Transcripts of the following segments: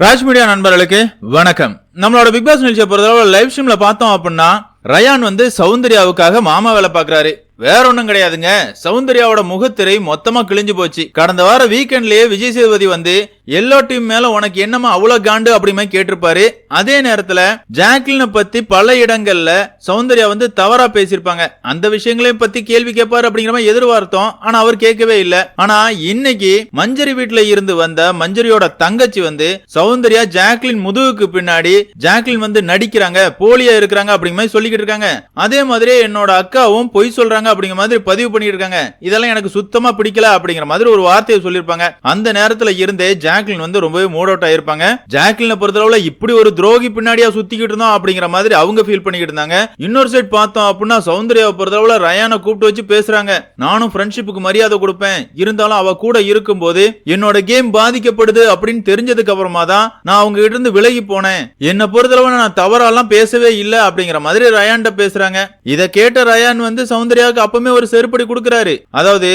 Raj media நண்பர்களுக்கு வணக்கம். நம்மளோட பிக் பாஸ் நிகழ்ச்சியை பொறுத்தளவு லைவ் ஸ்ட்ரீம்ல பார்த்தோம் அப்படின்னா ரயான் வந்து சௌந்தர்யாவுக்காக மாமா வேலை பாக்குறாரு வேற ஒன்றும் கிடையாதுங்க. சௌந்தர்யாவோட முகத்திரை மொத்தமா கிழிஞ்சு போச்சு. கடந்த வாரம் வீக்கெண்ட்லயே விஜய் சேதுபதி வந்து எல்லோ டீம் மேல உனக்கு என்னமா அவ்வளவு காண்டு அப்படிமே கேட்டிருப்பாரு. அதே நேரத்துல ஜாக்லினை பத்தி பல இடங்கள்ல சௌந்தர்யா வந்து தவறா பேசியிருப்பாங்க. அந்த விஷயங்களையும் பத்தி கேள்வி கேட்பாரு அப்படிங்கிற மாதிரி எதிர்பார்த்தோம். ஆனா அவர் கேட்கவே இல்ல. ஆனா இன்னைக்கு மஞ்சரி வீட்டுல இருந்து வந்த மஞ்சரியோட தங்கச்சி வந்து சௌந்தர்யா ஜாக்லின் முதுகுக்கு பின்னாடி ஜாக்லின் வந்து நடிக்கிறாங்க. போலியா இருக்கிறாங்க அப்படிங்கிற மாதிரி சொல்லிக்கிட்டு இருக்காங்க. அதே மாதிரி என்னோட அக்காவும் பொய் சொல்றாங்க அப்படிங்கிற மாதிரி பதிவு பண்ணிட்டு இருக்காங்க. இதெல்லாம் எனக்கு சுத்தமா பிடிக்கல அப்படிங்கிற மாதிரி ஒரு வார்த்தையை சொல்லியிருப்பாங்க. அந்த நேரத்துல இருந்தே ஜாக்லின் வந்து ரொம்பவே மூட் அவுட் ஆயிருப்பாங்க. ஜாக்லினை பொறுத்தளவுல இப்படி ஒரு துரோகி பின்னாடியா சுத்திக்கிட்டு இருந்தோம் அப்படிங்கிற மாதிரி அவங்க ஃபீல் பண்ணிக்கிட்டு இருந்தாங்க. இன்னொரு சைட் பார்த்தோம் அப்படின்னா சௌந்தர்யாவை பொறுத்தளவுல ரயானை கூப்பிட்டு வச்சு பேசுறாங்க. நானும் ஃப்ரெண்ட்ஷிப்புக்கு மரியாதை கொடுப்பேன். இருந்தாலும் அவ கூட இருக்கும்போது என்னோட கேம் பாதிக்கப்படுது அப்படின்னு தெரிஞ்சதுக்கு அப்புறமா தான் நான் அவங்க கிட்ட இருந்து விலகி போனேன். என்ன பொறுத்தளவு நான் தவறாலாம் பேசவே இல்லை அப்படிங்கிற மாதிரி ரயான்ட பேசுறாங்க. இதை கேட்ட ரயான் வந்து சௌந்தர்யாவுக்கு அப்பவுமே ஒரு செருப்படி கொடுக்குறாரு. அதாவது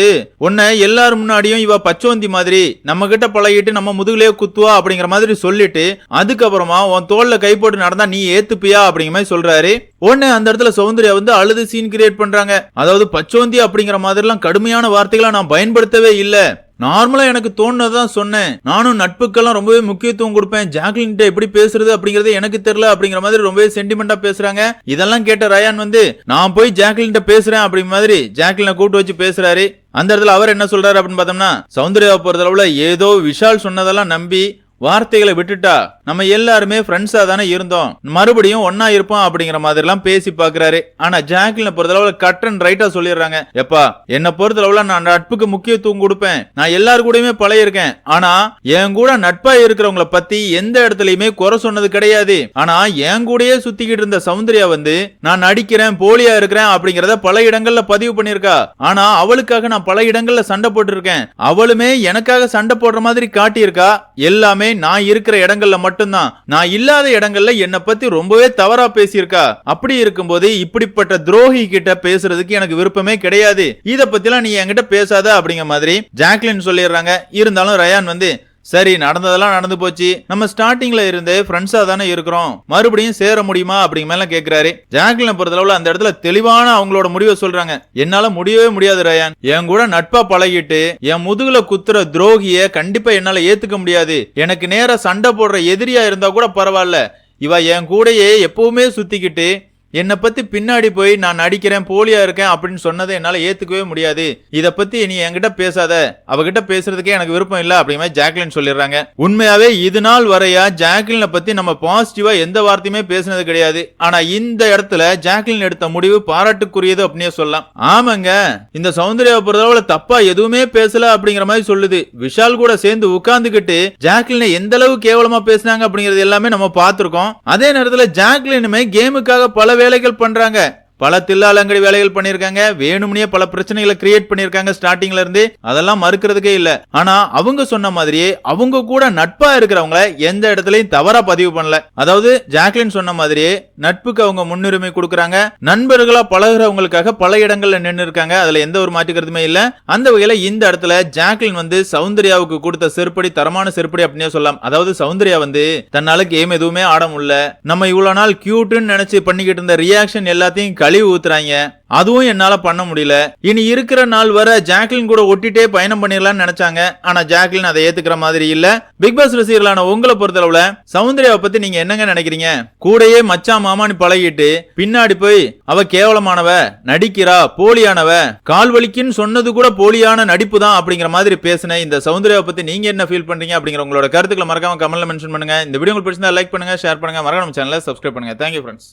உன்னை எல்லாரும் முன்னாடியும் இவ பச்சோந்தி மாதிரி நம்ம கிட்ட பழகிட்டு நம்ம முதுகுலயே குத்துவா அப்படிங்கிற மாதிரி சொல்லிட்டு அதுக்கப்புறமா உன் தோல்ல கை போட்டு நடந்தா நீ ஏத்துப்பியா அப்படிங்கிற மாதிரி சொல்றாரு. உடனே அந்த இடத்துல சௌந்தர்யா வந்து அழுது சீன் கிரியேட் பண்றாங்க. அதாவது பச்சோந்தி அப்படிங்கிற மாதிரிலாம் கடுமையான வார்த்தைகளை நான் பயன்படுத்தவே இல்லை. நார்மலா எனக்கு தோணுனதான் சொன்னேன். நானும் நட்புக்கெல்லாம் ரொம்பவே முக்கியத்துவம் கொடுப்பேன். ஜாக்லின் எப்படி பேசுறது அப்படிங்கறது எனக்கு தெரியல அப்படிங்கிற மாதிரி ரொம்பவே சென்டிமெண்டா பேசுறாங்க. இதெல்லாம் கேட்ட ரயான் வந்து நான் போய் ஜாக்லின் பேசுறேன் அப்படிங்கிற மாதிரி ஜாக்லினை கூட்டு வச்சு பேசுறாரு. அந்த இடத்துல அவர் என்ன சொல்றாரு அப்படின்னு பார்த்தோம்னா சௌந்தர்யாவை பொறுத்தளவுல ஏதோ விஷால் சொன்னதெல்லாம் நம்பி வார்த்தைகளை விட்டுட்டா நம்ம எல்லாருமே ஃப்ரெண்ட்ஸா தானே இருந்தோம். மறுபடியும் ஒன்னா இருப்போம் அப்படிங்கிற மாதிரி எல்லாம் பேசி பாக்குறாரு ஆனா பொறுத்த பொறுத்தளவுல கட் அண்ட் ரைட்டா சொல்லிடுறாங்க. எப்பா என்ன பொறுத்தளவுல நான் நட்புக்கு முக்கியத்துவம் கொடுப்பேன். நான் எல்லாரு கூடயுமே பழகிருக்கேன் ஆனா என் கூட நட்பா இருக்கிறவங்கள பத்தி எந்த இடத்துலயுமே குறை சொன்னது கிடையாது. ஆனா என் கூடயே சுத்திக்கிட்டு இருந்த சௌந்தர்யா வந்து நான் நடிக்கிறேன் போலியா இருக்கிறேன் அப்படிங்கறத பல இடங்கள்ல பதிவு பண்ணிருக்கா ஆனா அவளுக்காக நான் பல இடங்கள்ல சண்டை போட்டிருக்கேன். அவளுமே எனக்காக சண்டை போடுற மாதிரி காட்டியிருக்கா. எல்லாமே நான் இருக்கிற இடங்கள்ல மட்டும்தான். நான் இல்லாத இடங்கள்ல என்னை பத்தி ரொம்பவே தவறா பேசியிருக்கா. அப்படி இருக்கும்போது இப்படிப்பட்ட துரோகி கிட்ட பேசுறதுக்கு எனக்கு விருப்பமே கிடையாது. இத பத்திலாம் நீ என்கிட்ட பேசாத அப்படிங்கிற மாதிரி ஜாக்லின் சொல்லிடுறாங்க. இருந்தாலும் ரயான் வந்து சரி நடந்ததெல்லாம் நடந்து போச்சு. நம்ம ஸ்டார்டிங்ல இருந்து ஃப்ரெண்ட்ஸா தானே இருக்கிறோம். மறுபடியும் சேர முடியுமா அப்படிங்கிற மேல கேக்குறாரு. ஜாக்லினை பொறுத்தளவுல அந்த இடத்துல தெளிவான அவங்களோட முடிவை சொல்றாங்க. என்னால முடியவே முடியாது ரயான். என் கூட நட்பா பழகிட்டு என் முதுகுல குத்துற துரோகிய கண்டிப்பா என்னால ஏத்துக்க முடியாது. எனக்கு நேர சண்டை போடுற எதிரியா இருந்தா கூட பரவாயில்ல. இவ என் கூடையே எப்பவுமே சுத்திக்கிட்டு என்னை பத்தி பின்னாடி போய் நான் நடிக்கிறேன் போலியா இருக்கேன் அப்படின்னு சொன்னதை என்னால ஏத்துக்கவே முடியாது. இதை பத்தி நீ என்கிட்ட பேசாத. அவகிட்ட பேசுறதுக்கே எனக்கு விருப்பம் இல்ல அப்படிங்கிற மாதிரி ஜாக்லின் சொல்லிடுறாங்க. உண்மையாவே இது நாள் வரையா ஜாக்லினை பத்தி நம்ம பாசிட்டிவா எந்த வார்த்தையுமே பேசினது கிடையாது. ஆனா இந்த இடத்துல ஜாக்லின் எடுத்த முடிவு பாராட்டுக்குரியது அப்படின்னே சொல்லலாம். ஆமாங்க இந்த சௌந்தர்யாவை பொறுத்தளவுல தப்பா எதுவுமே பேசல அப்படிங்கிற மாதிரி சொல்லுது. விஷால் கூட சேர்ந்து உட்கார்ந்துகிட்டு ஜாக்லினை எந்த அளவு கேவலமா பேசினாங்க அப்படிங்கறது எல்லாமே நம்ம பார்த்துருக்கோம். அதே நேரத்துல ஜாக்லினுமே கேமுக்காக பல வேலைகள் பண்றாங்க. பல தில்லாலங்கடி வேலைகள் பண்ணிருக்காங்க வேணும்னே பல பிரச்சனைகளை கிரியேட் பண்ணிருக்காங்க ஸ்டார்டிங்ல இருந்து. அதெல்லாம் மறுக்கிறதுக்கே இல்ல. ஆனா அவங்க சொன்ன மாதிரியே அவங்க கூட நட்பா இருக்கிறவங்கள எந்த இடத்துலயும் தவறா பதிவு பண்ணல. அதாவது ஜாக்லின் சொன்ன மாதிரியே நட்புக்கு அவங்க முன்னுரிமை கொடுக்கறாங்க. நண்பர்களா பழகுறவங்களுக்காக பல இடங்கள்ல நின்று இருக்காங்க அதுல எந்த ஒரு மாற்றுக்கிறதுமே இல்ல. அந்த வகையில இந்த இடத்துல ஜாக்லின் வந்து சௌந்தர்யாவுக்கு கொடுத்த செருப்படி தரமான செருப்படி அப்படின்னே சொல்லலாம். அதாவது சௌந்தர்யா வந்து தன்னால கேம் எதுவுமே ஆட முடியல. நம்ம இவ்வளவு நாள் கியூட்டுன்னு நினைச்சு பண்ணிக்கிட்டு இருந்த ரியாக்ஷன் எல்லாத்தையும் கழிவு ஊத்துறாங்க. அதுவும் என்னால பண்ண முடியல. இனி இருக்கிற நாள் வர ஜாக்லின் கூட ஒட்டிட்டே பயணம் பண்ணிடலாம்னு நினைச்சாங்க. ஆனா ஜாக்லின் அதை ஏத்துக்கிற மாதிரி இல்ல. பிக் பாஸ் ரசிகர்களான உங்களை பொறுத்தளவுல சௌந்தர்யாவை பத்தி நீங்க என்னங்க நினைக்கிறீங்க? கூடயே மச்சான் மாமான்னு பழகிட்டு பின்னாடி போய் அவ கேவலமானவ நடிக்கிறா போலியானவ கால் வலிக்குன்னு சொன்னது கூட போலியான நடிப்பு தான் அப்படிங்கிற மாதிரி பேசின இந்த சௌந்தர்யாவை பத்தி நீங்க என்ன ஃபீல் பண்றீங்க அப்படிங்கிற உங்களோட கருத்துக்களை மறக்காம கமெண்ட்ல மென்ஷன் பண்ணுங்க. இந்த வீடியோ உங்களுக்கு பிடிச்சிருந்தா லைக் பண்ணுங்க ஷேர் பண்ணுங்க. மறக்காம சேனலை சப்ஸ்கிரைப் பண்ணுங்க. Thank you friends